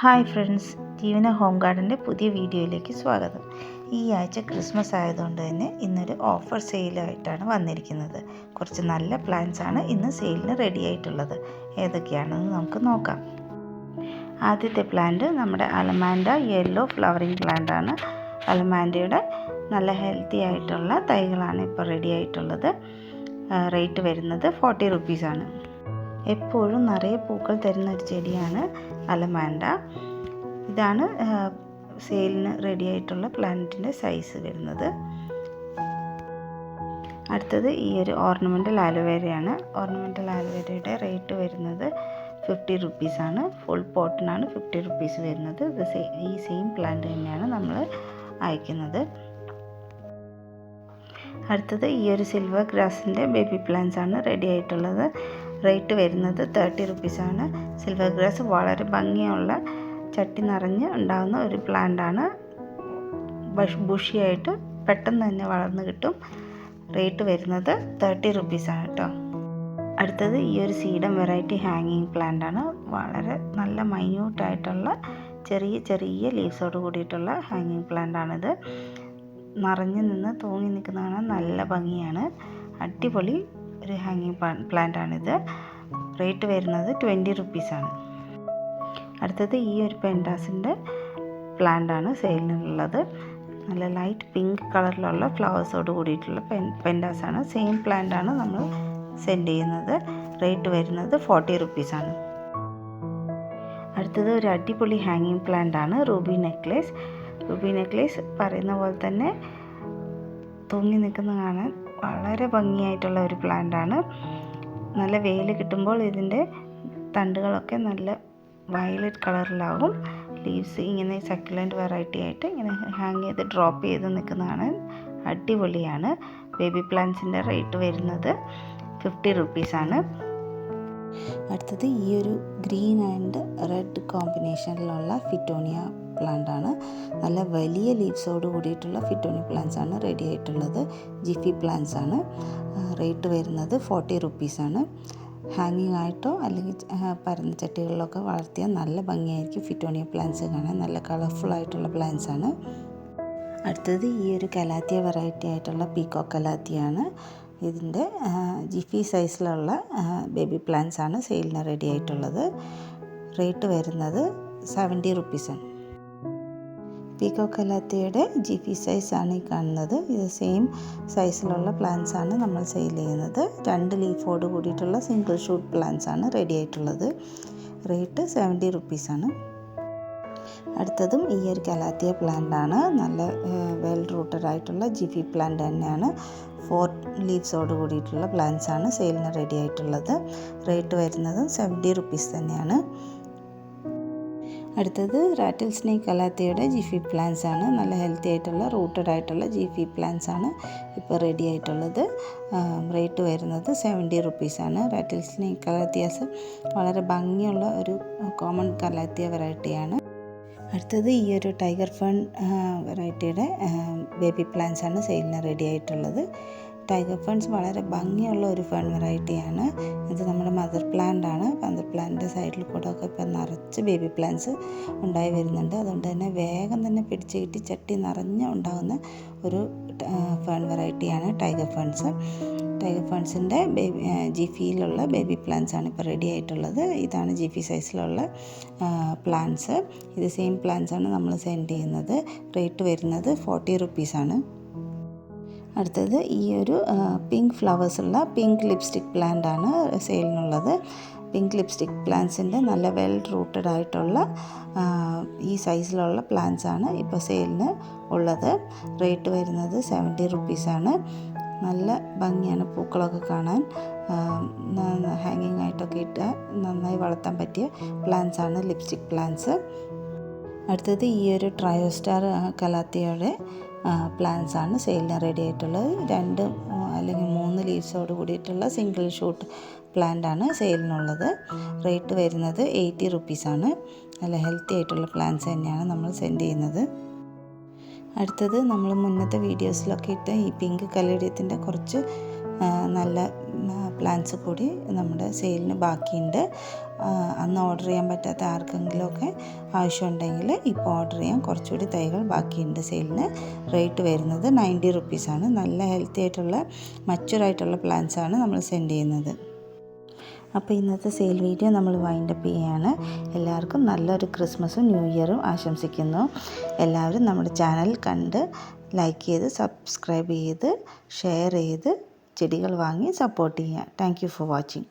Hi friends Jeevana home ഗാർഡന്റെ പുതിയ വീഡിയോയിലേക്ക് സ്വാഗതം. ഈ ആഴ്ച ക്രിസ്മസ് ആയതുകൊണ്ട് തന്നെ ഇന്നൊരു ഓഫർ സെയിലായിട്ടാണ് വന്നിരിക്കുന്നത്. കുറച്ച് നല്ല പ്ലാൻസ് ആണ് ഇന്ന് സെയിലിന് റെഡി ആയിട്ടുള്ളത്. ഏതൊക്കെയാണെന്ന് നമുക്ക് നോക്കാം. ആദ്യത്തെ പ്ലാന്റ് നമ്മുടെ അലമാൻഡ യെല്ലോ ഫ്ലവറിങ് പ്ലാന്റ് ആണ്. അലമാൻഡയുടെ നല്ല ഹെൽത്തി ആയിട്ടുള്ള തൈകളാണ് ഇപ്പോൾ റെഡി ആയിട്ടുള്ളത്. റേറ്റ് വരുന്നത് ഫോർട്ടി റുപ്പീസാണ് എപ്പോഴും നിറയെ പൂക്കൾ തരുന്ന ഒരു ചെടിയാണ്. അലമാൻഡ ഇതാണ് സെയിലിന് റെഡി ആയിട്ടുള്ള പ്ലാന്റിന്റെ സൈസ് വരുന്നത്. അടുത്തത് ഈ ഒരു ഓർണമെന്റൽ ആലുവേരയാണ് ഓർണമെന്റൽ ആലുവേരയുടെ റേറ്റ് വരുന്നത് ഫിഫ്റ്റി റുപ്പീസാണ് ഫുൾ പോട്ടിനാണ് ഫിഫ്റ്റി റുപ്പീസ് വരുന്നത്. ഇത് ഈ സെയിം പ്ലാന്റ് തന്നെയാണ് നമ്മൾ അയക്കുന്നത്. അടുത്തത് ഈ ഒരു സിൽവർ ഗ്രാസിന്റെ ബേബി പ്ലാന്റ്സ് ആണ് റെഡി ആയിട്ടുള്ളത്. റേറ്റ് വരുന്നത് തേർട്ടി റുപ്പീസാണ്. സിൽവർ ഗ്രാസ് വളരെ ഭംഗിയുള്ള ചട്ടി നിറഞ്ഞ് ഉണ്ടാകുന്ന ഒരു പ്ലാന്റാണ്. ബുഷിയായിട്ട് പെട്ടെന്ന് തന്നെ വളർന്നു കിട്ടും. റേറ്റ് വരുന്നത് തേർട്ടി റുപ്പീസാണ് കേട്ടോ. അടുത്തത് ഈ ഒരു സീഡം വെറൈറ്റി ഹാങ്ങിങ് പ്ലാന്റ് ആണ് വളരെ നല്ല മൈന്യൂട്ടായിട്ടുള്ള ചെറിയ ചെറിയ ലീവ്സോട് കൂടിയിട്ടുള്ള ഹാങ്ങിങ് പ്ലാന്റ് ആണിത് നിറഞ്ഞു നിന്ന് തൂങ്ങി നിൽക്കുന്നതാണ് നല്ല ഭംഗിയാണ്. അടിപൊളി ഒരു ഹാങ്ങിങ് പ്ലാന്റ് ആണിത്. റേറ്റ് വരുന്നത് ട്വന്റി റുപ്പീസാണ് അടുത്തത് ഈ ഒരു പെൻഡാസിന്റെ പ്ലാന്റ് ആണ് സെയിലിനുള്ളത് നല്ല ലൈറ്റ് പിങ്ക് കളറിലുള്ള ഫ്ലവേഴ്സോട് കൂടിയിട്ടുള്ള പെൻ പെൻഡാസാണ് സെയിം പ്ലാന്റ് ആണ് നമ്മൾ സെൻഡ് ചെയ്യുന്നത്. റേറ്റ് വരുന്നത് ഫോർട്ടി റുപ്പീസാണ് അടുത്തത് ഒരു അടിപൊളി ഹാങ്ങിങ് പ്ലാന്റ് ആണ് റൂബി നെക്ലേസ് റൂബി നെക്ലേസ് പറയുന്ന പോലെ തന്നെ തൂങ്ങി നിൽക്കുന്ന കാണാൻ വളരെ ഭംഗിയായിട്ടുള്ള ഒരു പ്ലാന്റാണ്. നല്ല വെയിൽ കിട്ടുമ്പോൾ ഇതിന്റെ തണ്ടുകളൊക്കെ നല്ല വയലറ്റ് കളറിലാവും. ലീവ്സ് ഇങ്ങനെ സക്കുലന്റ് വെറൈറ്റി ആയിട്ട് ഇങ്ങനെ ഹാങ് ചെയ്ത് ഡ്രോപ്പ് ചെയ്ത് നിൽക്കുന്നതാണ്. അടിപൊളിയാണ്. ബേബി പ്ലാന്റ്സിന്റെ റേറ്റ് വരുന്നത് ഫിഫ്റ്റി റുപ്പീസാണ് അടുത്തത് ഈ ഒരു ഗ്രീൻ ആൻഡ് റെഡ് കോമ്പിനേഷനിലുള്ള ഫിറ്റോണിയ പ്ലാന്റ് ആണ്. നല്ല വലിയ ലീവ്സോട് കൂടിയിട്ടുള്ള ഫിറ്റോണി പ്ലാന്റ്സ് ആണ് റെഡി ആയിട്ടുള്ളത്. ജിഫി പ്ലാന്റ്സ് ആണ്. റേറ്റ് വരുന്നത് ഫോർട്ടി റുപ്പീസാണ് ഹാങ്ങിങ് ആയിട്ടോ അല്ലെങ്കിൽ പരന്ന ചട്ടികളിലൊക്കെ വളർത്തിയാൽ നല്ല ഭംഗിയായിരിക്കും ഫിറ്റോണിയ പ്ലാന്റ്സ് കാണാൻ. നല്ല കളർഫുൾ ആയിട്ടുള്ള പ്ലാന്റ്സ് ആണ്. അടുത്തത് ഈ ഒരു കലാത്തിയ വെറൈറ്റി ആയിട്ടുള്ള പീക്കോ കലാത്തിയാണ്. ഇതിന്റെ ജിഫി സൈസിലുള്ള ബേബി പ്ലാന്റ്സ് ആണ് സെയിലിന് റെഡി ആയിട്ടുള്ളത്. റേറ്റ് വരുന്നത് സെവന്റി റുപ്പീസാണ് പീക്കോ കലാത്തിയുടെ ജിഫി സൈസ് ആണ് ഈ കാണുന്നത്. ഇത് സെയിം സൈസിലുള്ള പ്ലാന്റ്സ് ആണ് നമ്മൾ സെയിൽ ചെയ്യുന്നത്. രണ്ട് ലീഫോട് കൂടിയിട്ടുള്ള സിംഗിൾ ഷൂട്ട് പ്ലാന്റ്സ് ആണ് റെഡി ആയിട്ടുള്ളത്. റേറ്റ് സെവന്റി റുപ്പീസാണ് അടുത്തതും ഈ ഒരു കലാത്തിയ പ്ലാന്റ് ആണ്. നല്ല വെൽ റൂട്ടഡ് ആയിട്ടുള്ള ജിഫി പ്ലാന്റ് തന്നെയാണ്. ഫോർ ലീവ്സോട് കൂടിയിട്ടുള്ള പ്ലാന്റ്സ് ആണ് സെയിലിന് റെഡി ആയിട്ടുള്ളത്. റേറ്റ് വരുന്നത് സെവന്റി റുപ്പീസ് തന്നെയാണ്. അടുത്തത് റാറ്റിൽ സ്നേക്ക് കലാത്തിയുടെ ജിഫി പ്ലാന്റ്സ് ആണ്. നല്ല ഹെൽത്തി ആയിട്ടുള്ള റൂട്ടഡ് ആയിട്ടുള്ള ജിഫി പ്ലാന്റ്സ് ആണ് ഇപ്പോൾ റെഡി ആയിട്ടുള്ളത്. റേറ്റ് വരുന്നത് സെവന്റി റുപ്പീസാണ് റാറ്റിൽ സ്നേക്ക് കലാത്തിയാസ് വളരെ ഭംഗിയുള്ള ഒരു കോമൺ കലാത്തിയ വെറൈറ്റിയാണ് അടുത്തത് ഈ ഒരു ടൈഗർ ഫൺ വെറൈറ്റിയുടെ ബേബി പ്ലാന്റ്സ് ആണ് സെയിലിന് റെഡി ആയിട്ടുള്ളത്. ടൈഗർ ഫൺസ് വളരെ ഭംഗിയുള്ള ഒരു ഫൺ വെറൈറ്റിയാണ് ഇത് നമ്മുടെ മദർ പ്ലാന്റ് ആണ്. മദർ പ്ലാന്റിന്റെ സൈഡിൽ കൂടെ ഒക്കെ ഇപ്പം നിറച്ച് ബേബി പ്ലാന്റ്സ് ഉണ്ടായി വരുന്നുണ്ട്. അതുകൊണ്ട് തന്നെ വേഗം തന്നെ പിടിച്ച് കിട്ടി ചട്ടി നിറഞ്ഞ് ഉണ്ടാകുന്ന ഒരു ഫൺ വെറൈറ്റിയാണ് ടൈഗർ ഫൺസ് ടൈഗർ ഫൺസിന്റെ ബേബി ജിഫിയിലുള്ള ബേബി പ്ലാന്റ്സ് ആണ് ഇപ്പോൾ റെഡി ആയിട്ടുള്ളത്. ഇതാണ് ജിഫി സൈസിലുള്ള പ്ലാന്റ്സ് ഇത് സെയിം പ്ലാന്റ്സ് ആണ് നമ്മൾ സെൻഡ് ചെയ്യുന്നത്. റേറ്റ് വരുന്നത് ഫോർട്ടി റുപ്പീസാണ് അടുത്തത് ഈ ഒരു പിങ്ക് ഫ്ലവേഴ്സ് ഉള്ള പിങ്ക് ലിപ്സ്റ്റിക് പ്ലാന്റ് ആണ് സെയിലിനുള്ളത് പിങ്ക് ലിപ്സ്റ്റിക് പ്ലാന്റ്സിന്റെ നല്ല വെൽ റൂട്ടഡ് ആയിട്ടുള്ള ഈ സൈസിലുള്ള പ്ലാന്റ്സ് ആണ് ഇപ്പോൾ സെയിലിന് ഉള്ളത്. റേറ്റ് വരുന്നത് സെവന്റി റുപ്പീസാണ് നല്ല ഭംഗിയാണ് പൂക്കളൊക്കെ കാണാൻ. ഹാങ്ങിങ് ആയിട്ടൊക്കെ ഇട്ട് നന്നായി വളർത്താൻ പറ്റിയ പ്ലാന്റ്സ് ആണ് ലിപ്സ്റ്റിക് പ്ലാന്റ്സ് അടുത്തത് ഈ ഒരു ട്രയോസ്റ്റാർ കലാത്തിയുടെ പ്ലാന്റ്സ് ആണ്. സെയിലിന് റെഡി ആയിട്ടുള്ളത്. രണ്ട് അല്ലെങ്കിൽ മൂന്ന് ലീവ്സോട് കൂടിയിട്ടുള്ള സിംഗിൾ ഷൂട്ട് പ്ലാന്റ് ആണ് സെയിലിനുള്ളത് റേറ്റ് വരുന്നത് എയ്റ്റി റുപ്പീസാണ് നല്ല ഹെൽത്തി ആയിട്ടുള്ള പ്ലാന്റ്സ് തന്നെയാണ് നമ്മൾ സെൻഡ് ചെയ്യുന്നത്. അടുത്തത് നമ്മൾ മുന്നത്തെ വീഡിയോസിലൊക്കെ ഇട്ട് ഈ പിങ്ക് കലേഡിയത്തിന്റെ കുറച്ച് നല്ല പ്ലാന്റ്സ് കൂടി നമ്മുടെ സെയിലിന് ബാക്കിയുണ്ട്. അന്ന് ഓർഡർ ചെയ്യാൻ പറ്റാത്ത ആർക്കെങ്കിലുമൊക്കെ ആവശ്യമുണ്ടെങ്കിൽ ഇപ്പോൾ ഓർഡർ ചെയ്യാൻ കുറച്ചുകൂടി തൈകൾ ബാക്കിയുണ്ട് സെയിലിന് റേറ്റ് വരുന്നത് നയന്റി റുപ്പീസാണ് നല്ല ഹെൽത്തി ആയിട്ടുള്ള മച്ചുറായിട്ടുള്ള ആണ് നമ്മൾ സെൻഡ് ചെയ്യുന്നത്. അപ്പോൾ ഇന്നത്തെ സെയിൽ വീഡിയോ നമ്മൾ വൈൻഡപ്പ് ചെയ്യാണ്. എല്ലാവർക്കും നല്ലൊരു ക്രിസ്മസും ന്യൂ ഇയറും ആശംസിക്കുന്നു. എല്ലാവരും നമ്മുടെ ചാനൽ കണ്ട് ലൈക്ക് ചെയ്ത് സബ്സ്ക്രൈബ് ചെയ്ത് ഷെയർ ചെയ്ത് ചെടികൾ വാങ്ങി സപ്പോർട്ട് ചെയ്യുക താങ്ക് ഫോർ വാച്ചിങ്